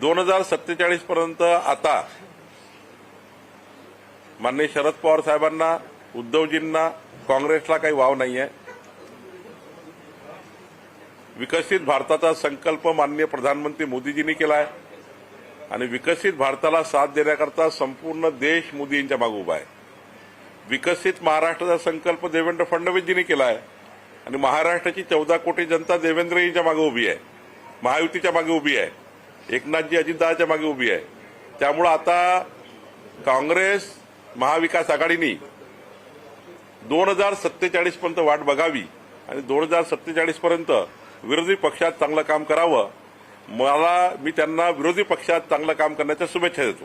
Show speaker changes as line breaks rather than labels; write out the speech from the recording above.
दोन हजार सत्तेचाळीस पर्यंत आता माननीय शरद पवार साहेबांना उद्धवजींना काँग्रेसला काही वाव नाहीये. विकसित भारताचा संकल्प माननीय प्रधानमंत्री मोदीजींनी केला आहे आणि विकसित भारताला साथ देण्याकरता संपूर्ण देश मोदी यांच्या मागे उभा आहे. विकसित महाराष्ट्राचा संकल्प देवेंद्र फडणवीसजींनी केला आहे. आणि महाराष्ट्राची चौदा कोटी जनता देवेंद्रजींच्या मागे उभी आहे. महायुतीच्या मागे उभी आहे. एकनाथजी अजितदाच्या मागे उभी आहे. त्यामुळं आता काँग्रेस महाविकास आघाडीनी दोन हजार सत्तेचाळीस पर्यंत वाट बघावी आणि दोन हजार सत्तेचाळीस पर्यंत विरोधी पक्षात चांगलं काम करावं. मला मी त्यांना विरोधी पक्षात चांगलं काम करण्याच्या शुभेच्छा देतो.